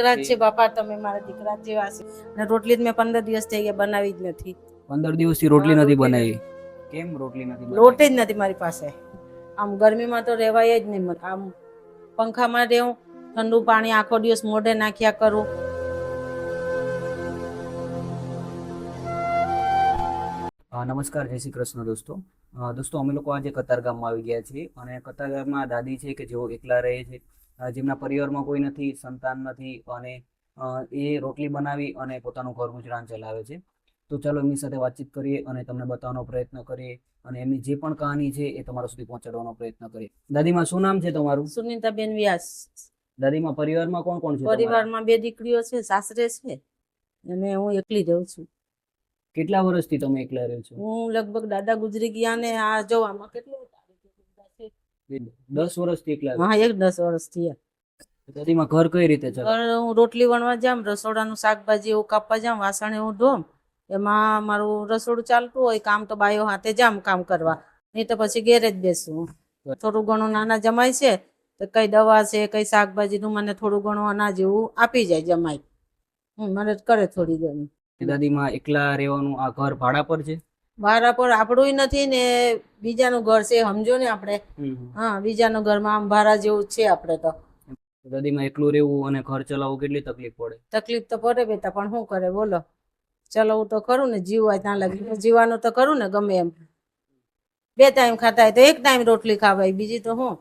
દીકરા છે બાપા તમે મારા દીકરા જેવા છે. અને રોટલી જ મેં પંદર દિવસ થઈ ગયા બનાવી જ નથી. પંદર દિવસથી રોટલી નથી બનાવી. કેમ રોટલી નથી? લોટ જ નથી મારી પાસે. આમ ગરમીમાં તો રહેવાય જ નહીં આમ પંખામાં રહેવું ઠંડુ પાણી આખો દિવસ મોઢે નાખ્યા કરું. નમસ્કાર જય શ્રી કૃષ્ણ દોસ્તો. દોસ્તો અમે લોકો આજે કતારગામમાં આવી ગયા છીએ અને કતારગામમાં દાદી છે કે જેઓ એકલા રહે છે જેમના પરિવારમાં કોઈ નથી સંતાન નથી અને એ રોટલી બનાવી અને પોતાનું ઘર ગુજરાન ચલાવે છે. તો ચાલો એમની સાથે વાતચીત કરીએ અને તમને બતાવવાનો પ્રયત્ન કરીએ અને એમની જે પણ કહાની છે એ તમારા સુધી પહોંચાડવાનો પ્રયત્ન કરીએ. દાદીમાં શું નામ છે તમારું? સુનીતાબેન વ્યાસ. દાદીમાં પરિવારમાં કોણ કોણ છે પરિવારમાં બે દીકરીઓ છે સાસરે છે અને હું એકલી રહું છું. કેટલા વર્ષથી તમે એકલા રહ્યો છો? હું લગભગ દાદા ગુજરી ગયા ને આ જવામાં કેટલું દસ વર્ષથી એકલા હા એક દસ વર્ષથી દાદીમાં ઘર કઈ રીતે ચાલે ઘર હું રોટલી વણવા જામ રસોડાનું શાકભાજી એવું કાપવા જામ વાસણ એવું ધોમ એમાં મારું રસોડું ચાલતું હોય કામ તો બાયો હાથે જામ કામ કરવા. નહીં તો પછી ઘેરે જ બેસું. થોડું ઘણું નાના જમાય છે તો કઈ દવા છે કઈ શાકભાજીનું મને થોડું ઘણું અનાજ એવું આપી જાય જમાય હમ, મદદ કરે થોડી ઘણી. દાદીમાં એકલા રહેવાનું આ ઘર ભાડા પર છે? વારા પર આપણું નથી ને બીજાનું ઘર છે સમજો ને આપણે. હા બીજાનું ઘરમાં આમ ભાડા જેવું જ છે આપણે તો. દાદીમાં એકલું રહેવું અને ઘર ચલાવવું કેટલી તકલીફ પડે? તકલીફ તો પડે બેટા પણ શું કરે બોલો. ચલાવવું તો ખરું ને જીવવાય ત્યાં લાગી જીવાનું તો ખરું ને ગમે એમ. બે ટાઈમ ખાતા હોય તો એક ટાઈમ રોટલી ખાવાય બીજી તો શું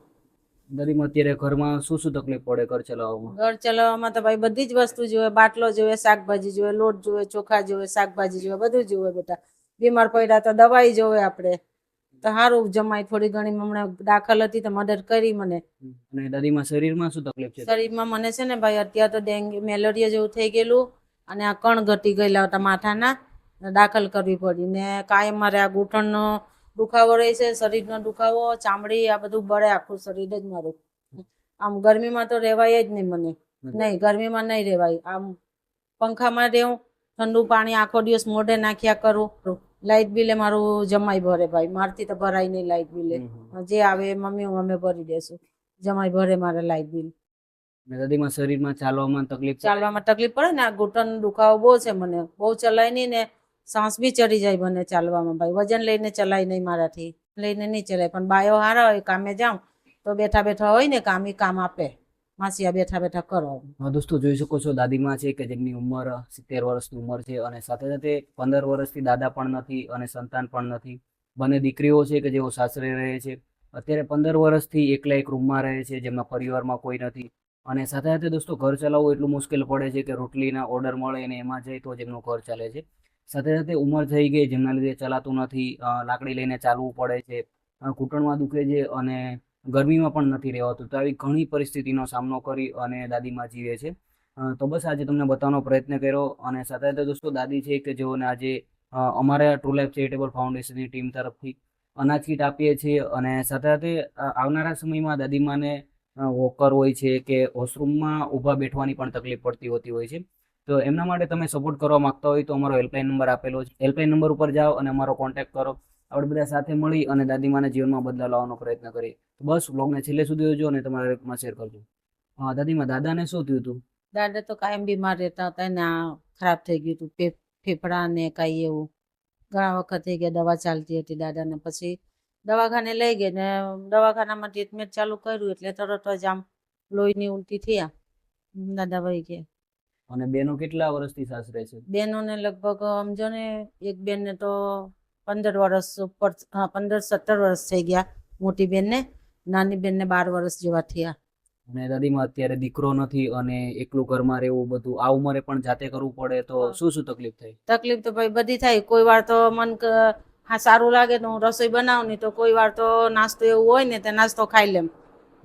દાદીમાં અત્યારે ઘરમાં શું શું તકલીફ પડે ઘર ચલાવવામાં? ઘર ચલાવવામાં તો ભાઈ બધી જ વસ્તુ જોઈએ બાટલો જોઈએ શાકભાજી જોવે લોટ જોવે ચોખા જોવે શાકભાજી જોવે બધું જોવે બેટા. બીમાર પડ્યા તો દવાઈ જોવે આપણે. તો સારું જમાય થોડી ઘણી હમણાં દાખલ હતી તો મદદ કરી મને. અને દાદીમાં શરીરમાં શું તકલીફ છે? શરીરમાં મને છે ને ભાઈ અત્યારે તો ડેન્ગ્યુ મેલેરિયા જેવું થઈ ગયેલું અને આ કણ ઘટી ગયેલા હતા માથાના. દાખલ કરવી પડી. ને કાયમ મારે આ ઘૂંટણનો દુખાવો રહે છે શરીરનો દુખાવો ચામડી આ બધું બળે આખું શરીર જ મારું. આમ ગરમીમાં તો રહેવાય જ નહીં મને. નહીં ગરમીમાં નહીં રહેવાય આમ પંખામાં રહેવું ઠંડુ પાણી આખો દિવસ મોઢે નાખ્યા કરું. લાઇટ બિલે મારું જમાઈ ભરે ભાઈ. મારથી તો ભરાય નહીં લાઇટ બિલે. જે આવે મમ્મી અમે ભરી દેશું. જમાઈ ભરે મારે લાઇટ બિલ. દાદીમાં શરીરમાં ચાલવામાં તકલીફ ચાલવામાં તકલીફ પડે ને આ ઘૂંટણ દુખાવો બહુ છે મને. બહુ ચલાય નહીં ને સાંસ બી ચડી જાય મને ચાલવામાં ભાઈ. વજન લઈને ચલાય નહીં મારાથી. લઈને નહીં ચલાય. પણ બાયો હારા હોય કામે જાઉં તો બેઠા બેઠા હોય ને કામ કામ આપે. માસિયા બેઠા બેઠા કરો. દોસ્તો, જોઈ શકો છો, દાદીમાં છે કે જેમની ઉંમર સિત્તેર વર્ષની ઉંમર છે અને સાથે સાથે પંદર વર્ષથી દાદા પણ નથી અને સંતાન પણ નથી. બંને દીકરીઓ છે કે જેઓ સાસરે રહે છે. અત્યારે પંદર વર્ષથી એકલા એક રૂમમાં રહે છે, જેમના પરિવારમાં કોઈ નથી. અને સાથે સાથે દોસ્તો, ઘર ચલાવવું એટલું મુશ્કેલ પડે છે કે રોટલીના ઓર્ડર મળે અને એમાં જાય તો જેમનું ઘર ચાલે છે. સાથે સાથે ઉંમર થઈ ગઈ, જેમના લીધે ચલાતું નથી લાકડી લઈને ચાલવું પડે છે. ઘૂંટણમાં દુખે છે અને ગરમીમાં પણ નથી રહેવાતું. તો આવી ઘણી પરિસ્થિતિનો સામનો કરી અને દાદીમાં જીવે છે. તો બસ આજે તમને બતાવવાનો પ્રયત્ન કર્યો અને સાથે સાથે દોસ્તો દાદી છે કે જેઓને આજે અમારા ટ્રુ લાઈફ ચેરિટેબલ ફાઉન્ડેશનની ટીમ તરફથી અનાજ કીટ આપીએ છીએ અને સાથે સાથે આવનારા સમયમાં દાદીમાને વોકર હોય છે કે વોશરૂમમાં ઊભા બેઠવાની પણ તકલીફ પડતી હોતી હોય છે. તો એમના માટે તમે સપોર્ટ કરવા માંગતા હોય તો અમારો હેલ્પલાઇન નંબર આપેલો છે. હેલ્પલાઇન નંબર ઉપર જાઓ અને અમારો કોન્ટેક્ટ કરો. આપણે બધા સાથે મળી અને દાદીમાના જીવનમાં બદલાવ લાવવાનો પ્રયત્ન કરીએ. તો બસ બ્લોગને છેલ્લે સુધી જોજો અને તમારા ગ્રુપમાં શેર કરજો. હા દાદીમાં દાદાને શું થયું હતું? દાદા તો કાયમ બીમાર રહેતા હતા ને આ ખરાબ થઈ ગયું હતું ફેફડા ને કાંઈ એવું. ઘણા વખત થઈ ગયા દવા ચાલતી હતી દાદાને પછી દવાખાને લઈ ગઈ ને દવાખાનામાં ટ્રીટમેન્ટ ચાલુ કર્યું એટલે તરત જ આમ લોહીની ઉલટી થયા. દાદા ભાઈ કે અને બેનો કેટલા વર્ષથી સાસરે છે? બેનોને લગભગ સમજો ને એક બેનને તો પંદર વર્ષ ઉપર હા પંદર સત્તર વર્ષ થઈ ગયા મોટી બેનને. નાની બેનને બાર વર્ષ જેવા થયા. અને દાદીમાં અત્યારે દીકરો નથી અને એકલું ઘરમાં રહેવું બધું આ ઉંમરે પણ જાતે કરવું પડે તો શું શું તકલીફ થઈ તકલીફ તો ભાઈ બધી થાય. કોઈ વાર તો મન હા સારું લાગે તો હું રસોઈ બનાવું નહીં તો કોઈ વાર તો નાસ્તો એવું હોય ને તો નાસ્તો ખાઈ લેમ.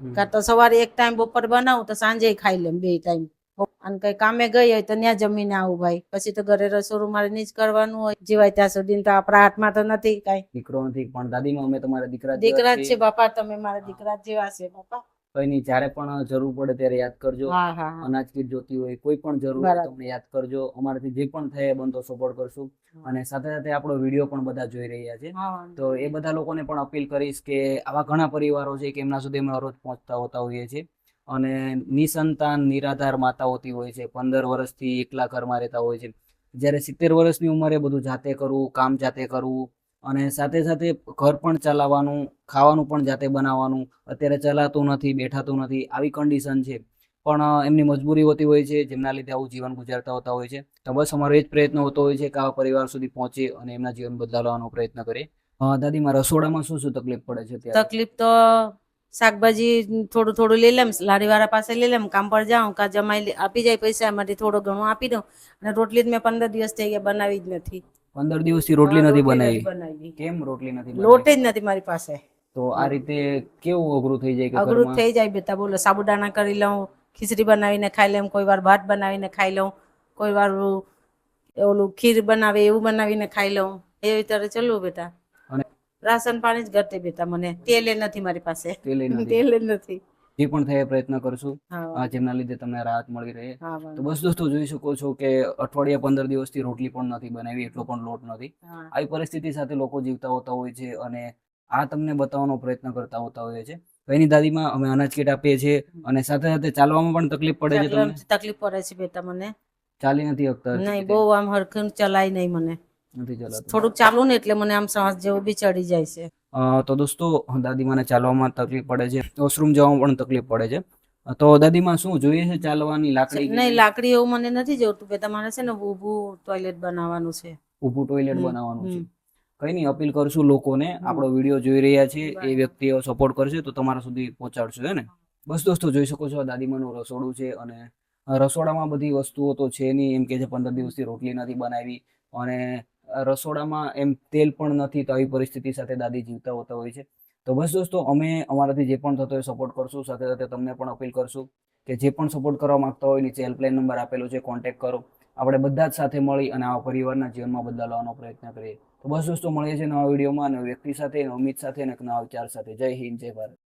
કાં તો સવારે એક ટાઈમ બપોર બનાવું તો સાંજે ખાઈ લેમ બે ટાઈમ. અને કઈ કામે ગઈ હોય તો ત્યાં જમીને આવું ભાઈ. પછી તો ઘરે રસોડું મારે નહીં જ કરવાનું હોય. જીવાય ત્યાં સુધી તો આપણા હાથમાં તો નથી કઈ. દીકરો નથી પણ દાદીમાં અમે તમારા દીકરા દીકરા જ છે બાપા તમે મારા દીકરા જેવા છે બાપા. કઈ જ્યારે પણ જરૂર પડે ત્યારે યાદ કરજો. અનાજ કીટ જોતી હોય કોઈ પણ જરૂર હોય તમને યાદ કરજો. અમારાથી જે પણ થાય બનતો સપોર્ટ કરશું. અને સાથે સાથે આપણો વીડિયો પણ બધા જોઈ રહ્યા છે. તો એ બધા લોકોને પણ અપીલ કરીશ કે આવા ઘણા પરિવારો છે કે એમના સુધી અમે રોજ પહોંચતા હોતા હોઈએ છીએ. અને નિસંતાન નિરાધાર માતા હોતી હોય છે. પંદર વર્ષથી એકલા ઘરમાં રહેતા હોય છે. જ્યારે સિત્તેર વર્ષની ઉંમરે બધું જાતે કરવું કામ જાતે કરવું અને સાથે સાથે ઘર પણ ચલાવવાનું ખાવાનું પણ જાતે બનાવવાનું અત્યારે ચલાતું નથી બેઠાતું નથી આવી કન્ડિશન છે. પણ એમની મજબૂરી હોતી હોય છે જેમના લીધે આવું જીવન ગુજારતા હોતા હોય છે. તો બસ અમારો એ જ પ્રયત્ન હોતો હોય છે કે આવા પરિવાર સુધી પહોંચે અને એમના જીવન બદલાવવાનો પ્રયત્ન કરે. અ, દાદીમાં રસોડામાં શું શું તકલીફ પડે છે તકલીફ તો શાકભાજી થોડું થોડું લઈ લેમ લારીવાળા પાસે લઈ લેમ કામ પર જાઉં કા જમાઈ આપી જાય પૈસા એમાંથી થોડું ઘણું આપી દઉં અને રોટલી જ મેં પંદર દિવસ થઈ ગયા બનાવી જ નથી. પંદર દિવસથી રોટલી નથી બનાવી? કેમ રોટલી નથી લોટ જ નથી મારી પાસે. તો આ રીતે કેવું અઘરું થઈ જાય અઘરું થઈ જાય બેટા બોલો સાબુદાણા કરી લઉં ખીચડી બનાવીને ખાઈ લઉં કોઈ વાર ભાત બનાવીને ખાઈ લઉં કોઈ વાર ઓલું ખીર બનાવે એવું બનાવીને ખાઈ લઉં. એવી રીતે ચલવું બેટા. રાશન પાણી જ ઘટે બેટા મને તેલ નથી મારી પાસે. નથી. તેલ નથી. જે પણ થાય પ્રયત્ન કરશું. જેમના લીધે તમને રાહત મળી રહે. તો બસ દોસ્તો જોઈ શકો છો કે અઠવાડિયા પંદર દિવસથી રોટલી પણ નથી બનાવી એટલો પણ લોટ નથી. આવી પરિસ્થિતિ સાથે લોકો જીવતા હોતા હોય છે અને આ તમને બતાવવાનો પ્રયત્ન કરતા હોતા હોય છે. એની દાદીમાં અમે અનાજ કીટ આપીએ છીએ અને સાથે સાથે ચાલવામાં પણ તકલીફ પડે છે તકલીફ પડે છે બેટા મને. ચાલી નથી શકતા નહીં બહુ આમ હરખું ચલાય નહીં મને. થોડુંક ચાલુ ને એટલે મને આમ શ્વાસ જેવું બી ચડી જાય છે. તો દોસ્તો દાદીમાને ચાલવામાં તકલીફ પડે છે. વોશરૂમ જવામાં પણ તકલીફ પડે છે. તો દાદીમાં શું જોઈએ છે ચાલવાની લાકડી નહીં લાકડી એવું મને નથી જોતું કે મારે છે ને ઊભું ટોયલેટ બનાવવાનું છે. ઊભું ટોયલેટ બનાવવાનું છે. કઈ નહીં અપીલ કરશું લોકોને આપણો વીડિયો જોઈ રહ્યા છે એ વ્યક્તિઓ સપોર્ટ કરશે તો તમારા સુધી પહોંચાડશું હે ને? બસ દોસ્તો જોઈ શકો છો દાદીમાનું રસોડું છે અને રસોડામાં બધી વસ્તુઓ તો છે નહીં એમ કે છે પંદર દિવસથી રોટલી નથી બનાવી અને રસોડામાં એમ તેલ પણ નથી તો આવી પરિસ્થિતિ સાથે દાદી જીવતા હોતા હોય છે. તો બસ દોસ્તો, અમે અમારાથી જે પણ થતો હોય સપોર્ટ કરશું, સાથે સાથે તમને પણ અપીલ કરશું કે જે પણ સપોર્ટ કરવા માંગતા હોય નીચે હેલ્પલાઇન નંબર આપેલો છે કોન્ટેક્ટ કરો. આપણે બધા જ સાથે મળી અને આવા પરિવારના જીવનમાં બદલાવવાનો પ્રયત્ન કરીએ. તો બસ દોસ્તો, મળીએ છીએ નવા વિડીયોમાં. નવા વ્યક્તિ સાથે નવા ઉમ્મીદ સાથે, અને નવા વિચાર સાથે. જય હિન્દ, જય ભારત.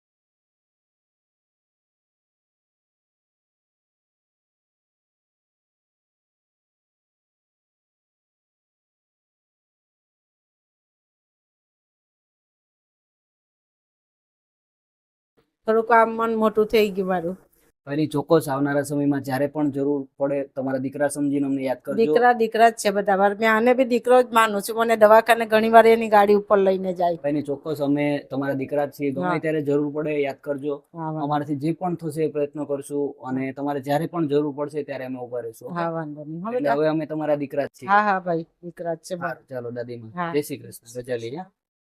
થોડુંક આમ મન મોટું થઈ ગયું મારું. ફરી ચોક્કસ આવનારા સમયમાં જ્યારે પણ જરૂર પડે તમારા દીકરા સમજીને અમને યાદ કરજો. દીકરા દીકરા જ છે બધા. મારે મેં આને બી દીકરો જ માનું છું. મને દવાખાને ઘણી વાર એની ગાડી ઉપર લઈને જાય. ફરી ચોક્કસ અમે તમારા દીકરા જ છીએ. ગમે ત્યારે જરૂર પડે યાદ કરજો. અમારાથી જે પણ થશે એ પ્રયત્ન કરશું અને તમારે જ્યારે પણ જરૂર પડશે ત્યારે અમે ઊભા રહીશું. હા વાંધો નહીં. હવે અમે તમારા દીકરા જ છીએ. હા હા ભાઈ. દીકરા જ છે. ચાલો દાદીમાં. જય શ્રી કૃષ્ણ. રજા લઈએ.